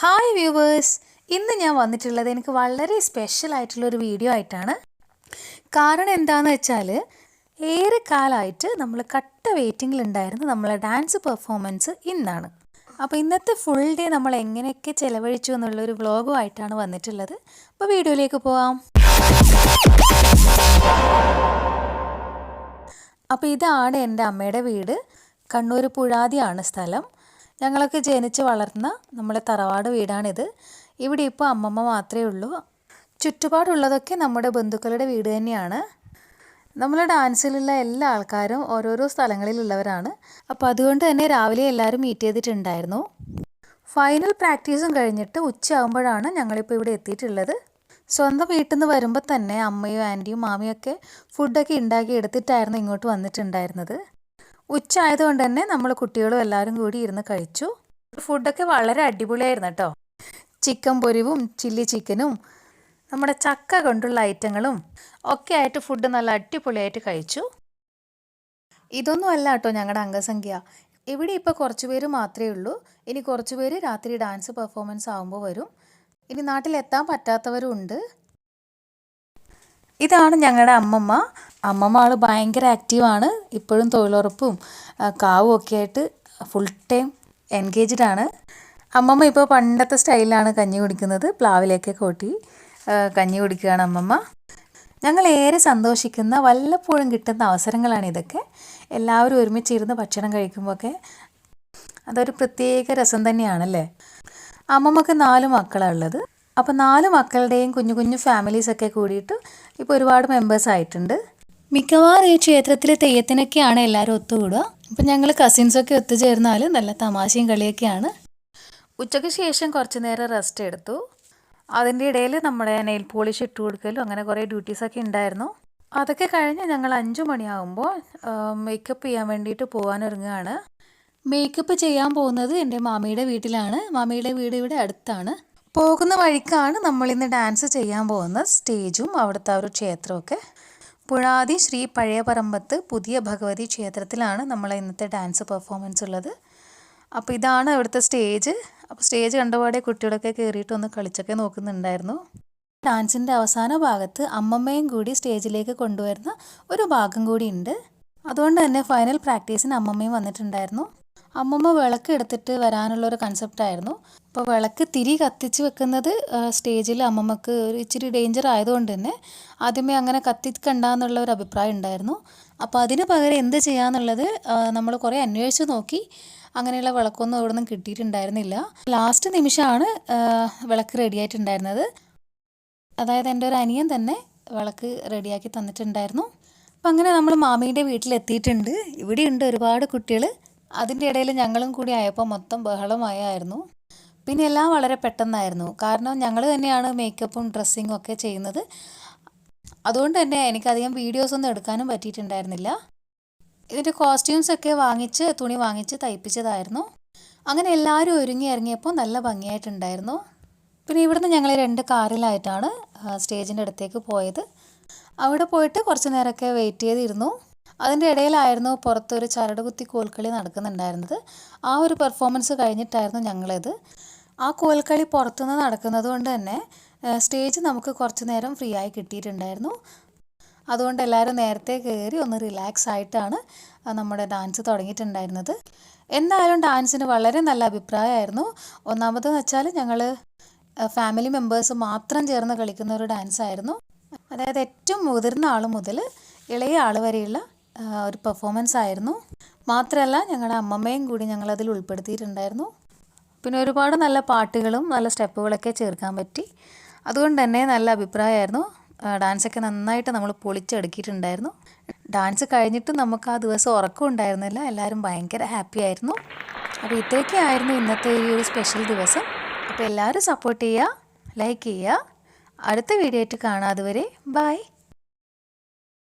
Hi viewers ഇന്ന് ഞാൻ വന്നിട്ടുള്ളത് എനിക്ക് വളരെ സ്പെഷ്യൽ ആയിട്ടുള്ള ഒരു വീഡിയോ ആയിട്ടാണ്. കാരണം എന്താണെന്ന് വെച്ചാൽ ഏറെ കാലമായിട്ട് നമ്മൾ കട്ട വെയിറ്റിങ്ങിലുണ്ടായിരുന്നു നമ്മളെ ഡാൻസ് പെർഫോമൻസ് ഇന്നാണ്. അപ്പോൾ ഇന്നത്തെ ഫുൾ ഡേ നമ്മൾ എങ്ങനെയൊക്കെ ചിലവഴിച്ചു എന്നുള്ളൊരു വ്ളോഗുമായിട്ടാണ് വന്നിട്ടുള്ളത്. അപ്പോൾ വീഡിയോയിലേക്ക് പോവാം. അപ്പോൾ ഇതാണ് എന്റെ അമ്മയുടെ വീട്. കണ്ണൂർ പുഴാതിയാണ് സ്ഥലം. ഞങ്ങളൊക്കെ ജനിച്ച് വളർന്ന നമ്മുടെ തറവാട് വീടാണിത്. ഇവിടെ ഇപ്പോൾ അമ്മമ്മ മാത്രമേ ഉള്ളൂ. ചുറ്റുപാടുള്ളതൊക്കെ നമ്മുടെ ബന്ധുക്കളുടെ വീട് തന്നെയാണ്. നമ്മൾ ഡാൻസിലുള്ള എല്ലാ ആൾക്കാരും ഓരോരോ സ്ഥലങ്ങളിലുള്ളവരാണ്. അപ്പോൾ അതുകൊണ്ട് തന്നെ രാവിലെ എല്ലാവരും മീറ്റ് ചെയ്തിട്ടുണ്ടായിരുന്നു. ഫൈനൽ പ്രാക്ടീസും കഴിഞ്ഞിട്ട് ഉച്ചയാകുമ്പോഴാണ് ഞങ്ങളിപ്പോൾ ഇവിടെ എത്തിയിട്ടുള്ളത്. സ്വന്തം വീട്ടിൽ നിന്ന് വരുമ്പോൾ തന്നെ അമ്മയും ആന്റിയും മാമിയൊക്കെ ഫുഡൊക്കെ ഉണ്ടാക്കി എടുത്തിട്ടായിരുന്നു ഇങ്ങോട്ട് വന്നിട്ടുണ്ടായിരുന്നത്. ഉച്ച ആയതുകൊണ്ട് തന്നെ നമ്മൾ കുട്ടികളും എല്ലാവരും കൂടി ഇരുന്ന് കഴിച്ചു. ഫുഡൊക്കെ വളരെ അടിപൊളിയായിരുന്നു കേട്ടോ. ചിക്കൻ പൊരിവും ചില്ലി ചിക്കനും നമ്മുടെ ചക്ക കൊണ്ടുള്ള ഐറ്റങ്ങളും ഒക്കെ ആയിട്ട് ഫുഡ് നല്ല അടിപൊളിയായിട്ട് കഴിച്ചു. ഇതൊന്നും അല്ല കേട്ടോ ഞങ്ങളുടെ അംഗസംഖ്യ. ഇവിടെ ഇപ്പോൾ കുറച്ച് പേര് മാത്രമേ ഉള്ളൂ. ഇനി കുറച്ച് പേര് രാത്രി ഡാൻസ് പെർഫോമൻസ് ആകുമ്പോൾ വരും. ഇനി നാട്ടിലെത്താൻ പറ്റാത്തവരും ഉണ്ട് ഇതാണ് ഞങ്ങളുടെ അമ്മമ്മ. അമ്മമ്മ ആൾ ഭയങ്കര ആക്റ്റീവാണ്. ഇപ്പോഴും തൊഴിലുറപ്പും കാവും ഒക്കെ ആയിട്ട് ഫുൾ ടൈം എൻഗേജ്ഡ് ആണ്. അമ്മമ്മ ഇപ്പോൾ പണ്ടത്തെ സ്റ്റൈലിലാണ് കഞ്ഞി കുടിക്കുന്നത്. പ്ലാവിലേക്ക് കൂട്ടി കഞ്ഞി കുടിക്കുകയാണ് അമ്മമ്മ. ഞങ്ങൾ ഏറെ സന്തോഷിക്കുന്ന വല്ലപ്പോഴും കിട്ടുന്ന അവസരങ്ങളാണ് ഇതൊക്കെ. എല്ലാവരും ഒരുമിച്ചിരുന്ന് ഭക്ഷണം കഴിക്കുമ്പോഴൊക്കെ അതൊരു പ്രത്യേക രസം തന്നെയാണല്ലേ? അമ്മമ്മക്ക് നാല് മക്കളാണ് ഉള്ളത്. അപ്പോൾ നാല് മക്കളുടെയും കുഞ്ഞു കുഞ്ഞു ഫാമിലീസൊക്കെ കൂടിയിട്ട് ഇപ്പോൾ ഒരുപാട് മെമ്പേഴ്സ് ആയിട്ടുണ്ട്. മിക്കവാറും ഈ ക്ഷേത്രത്തിലെ തെയ്യത്തിനൊക്കെയാണ് എല്ലാവരും ഒത്തുകൂടുക. അപ്പം ഞങ്ങൾ കസിൻസൊക്കെ ഒത്തുചേർന്നാൽ നല്ല തമാശയും കളിയൊക്കെയാണ്. ഉച്ചയ്ക്ക് ശേഷം കുറച്ച് നേരം റെസ്റ്റ് എടുത്തു. അതിന്റെ ഇടയിൽ നമ്മുടെ നെയിൽ പോളിഷ് ഇട്ട് കൊടുക്കലും അങ്ങനെ കുറേ ഡ്യൂട്ടീസൊക്കെ ഉണ്ടായിരുന്നു. അതൊക്കെ കഴിഞ്ഞ് ഞങ്ങൾ അഞ്ചു മണിയാകുമ്പോൾ മേക്കപ്പ് ചെയ്യാൻ വേണ്ടിയിട്ട് പോകാനൊരുങ്ങുകയാണ് മേക്കപ്പ് ചെയ്യാൻ പോകുന്നത് എന്റെ മാമിയുടെ വീട്ടിലാണ്. മാമിയുടെ വീട് ഇവിടെ അടുത്താണ്. പോകുന്ന വഴിക്കാണ് നമ്മളിന്ന് ഡാൻസ് ചെയ്യാൻ പോകുന്ന സ്റ്റേജും അവിടുത്തെ ആ ഒരു ക്ഷേത്രമൊക്കെ പുഴാതി ശ്രീ പഴയപറമ്പത്ത് പുതിയ ഭഗവതി ക്ഷേത്രത്തിലാണ് നമ്മൾ ഇന്നത്തെ ഡാൻസ് പെർഫോമൻസ് ഉള്ളത്. അപ്പോൾ ഇതാണ് ഇവിടുത്തെ സ്റ്റേജ്. അപ്പോൾ സ്റ്റേജ് കണ്ടപാടെ കുട്ടികളൊക്കെ കയറിയിട്ട് ഒന്ന് കളിച്ചൊക്കെ നോക്കുന്നുണ്ടായിരുന്നു. ഡാൻസിന്റെ അവസാന ഭാഗത്ത് അമ്മമ്മയും കൂടി സ്റ്റേജിലേക്ക് കൊണ്ടുവരുന്ന ഒരു ഭാഗം കൂടി ഉണ്ട്. അതുകൊണ്ട് തന്നെ ഫൈനൽ പ്രാക്ടീസിന് അമ്മമ്മയും വന്നിട്ടുണ്ടായിരുന്നു. അമ്മമ്മ വിളക്ക് എടുത്തിട്ട് വരാനുള്ള ഒരു കൺസെപ്റ്റായിരുന്നു അപ്പോൾ വിളക്ക് തിരി കത്തിച്ച് വെക്കുന്നത് സ്റ്റേജിൽ അമ്മമ്മക്ക് ഒരു ഇച്ചിരി ഡേഞ്ചർ ആയതുകൊണ്ട് തന്നെ ആദ്യമേ അങ്ങനെ കത്തിക്കണ്ടെന്നുള്ള ഒരു അഭിപ്രായം ഉണ്ടായിരുന്നു. അപ്പോൾ അതിന് പകരം എന്ത് ചെയ്യാന്നുള്ളത് നമ്മൾ കുറേ അന്വേഷിച്ച് നോക്കി. അങ്ങനെയുള്ള വിളക്കൊന്നും ഇവിടെ നിന്നും കിട്ടിയിട്ടുണ്ടായിരുന്നില്ല. ലാസ്റ്റ് നിമിഷമാണ് വിളക്ക് വിളക്ക് റെഡിയായിട്ടുണ്ടായിരുന്നത് അതായത് എന്റെ ഒരു അനിയൻ തന്നെ വിളക്ക് റെഡിയാക്കി തന്നിട്ടുണ്ടായിരുന്നു. അപ്പം അങ്ങനെ നമ്മൾ മാമീന്റെ വീട്ടിലെത്തിയിട്ടുണ്ട്. ഇവിടെയുണ്ട് ഒരുപാട് കുട്ടികൾ അതിന്റെ ഇടയിൽ ഞങ്ങളും കൂടി ആയപ്പോൾ മൊത്തം ബഹളമായായിരുന്നു. പിന്നെ എല്ലാം വളരെ പെട്ടെന്നായിരുന്നു. കാരണം ഞങ്ങൾ തന്നെയാണ് മേക്കപ്പും ഡ്രസ്സിങ്ങും ഒക്കെ ചെയ്യുന്നത്. അതുകൊണ്ട് തന്നെ എനിക്കധികം വീഡിയോസ് ഒന്നും എടുക്കാനും പറ്റിയിട്ടുണ്ടായിരുന്നില്ല. ഇതിന്റെ കോസ്റ്റ്യൂംസ് ഒക്കെ വാങ്ങിച്ച് തുണി വാങ്ങിച്ച് തയ്പ്പിച്ചതായിരുന്നു. അങ്ങനെ എല്ലാവരും ഒരുങ്ങി ഇറങ്ങിയപ്പോൾ നല്ല ഭംഗിയായിട്ടുണ്ടായിരുന്നു. പിന്നെ ഇവിടുന്ന് ഞങ്ങൾ രണ്ട് കാറിലായിട്ടാണ് സ്റ്റേജിന്റെ അടുത്തേക്ക് പോയത്. അവിടെ പോയിട്ട് കുറച്ച് നേരമൊക്കെ വെയിറ്റ് ചെയ്തിരുന്നു. അതിന്റെ ഇടയിലായിരുന്നു പുറത്തൊരു ചരടുകുത്തി കോൽക്കളി നടക്കുന്നുണ്ടായിരുന്നത്. ആ ഒരു പെർഫോമൻസ് കഴിഞ്ഞിട്ടായിരുന്നു ഞങ്ങളിത്. ആ കോൽക്കളി പുറത്തുനിന്ന് നടക്കുന്നത് കൊണ്ട് തന്നെ സ്റ്റേജ് നമുക്ക് കുറച്ച് നേരം ഫ്രീ ആയി കിട്ടിയിട്ടുണ്ടായിരുന്നു. അതുകൊണ്ട് എല്ലാവരും നേരത്തെ കയറി ഒന്ന് റിലാക്സ് ആയിട്ടാണ് നമ്മുടെ ഡാൻസ് തുടങ്ങിയിട്ടുണ്ടായിരുന്നത്. എന്തായാലും ഡാൻസിന് വളരെ നല്ല അഭിപ്രായമായിരുന്നു. ഒന്നാമതെന്ന് വെച്ചാൽ ഞങ്ങൾ ഫാമിലി മെമ്പേഴ്സ് മാത്രം ചേർന്ന് കളിക്കുന്ന ഒരു ഡാൻസ് ആയിരുന്നു. അതായത് ഏറ്റവും മുതിർന്ന ആൾ മുതൽ ഇളയ ആൾ വരെയുള്ള ഒരു പെർഫോമൻസ് ആയിരുന്നു. മാത്രമല്ല ഞങ്ങളുടെ അമ്മമ്മയും കൂടി ഞങ്ങളതിൽ ഉൾപ്പെടുത്തിയിട്ടുണ്ടായിരുന്നു. പിന്നെ ഒരുപാട് നല്ല പാട്ടുകളും നല്ല സ്റ്റെപ്പുകളൊക്കെ ചേർക്കാൻ പറ്റി. അതുകൊണ്ട് തന്നെ നല്ല അഭിപ്രായമായിരുന്നു. ഡാൻസൊക്കെ നന്നായിട്ട് നമ്മൾ പൊളിച്ചെടുക്കിയിട്ടുണ്ടായിരുന്നു. ഡാൻസ് കഴിഞ്ഞിട്ട് നമുക്ക് ആ ദിവസം ഉറക്കം ഉണ്ടായിരുന്നില്ല. എല്ലാവരും ഭയങ്കര ഹാപ്പി ആയിരുന്നു. അപ്പോൾ ഇത്രയൊക്കെ ആയിരുന്നു ഇന്നത്തെ ഈ ഒരു സ്പെഷ്യൽ ദിവസം. അപ്പോൾ എല്ലാവരും സപ്പോർട്ട് ചെയ്യുക ലൈക്ക് ചെയ്യുക. അടുത്ത വീഡിയോ ആയിട്ട് കാണാതെ വരെ ബൈ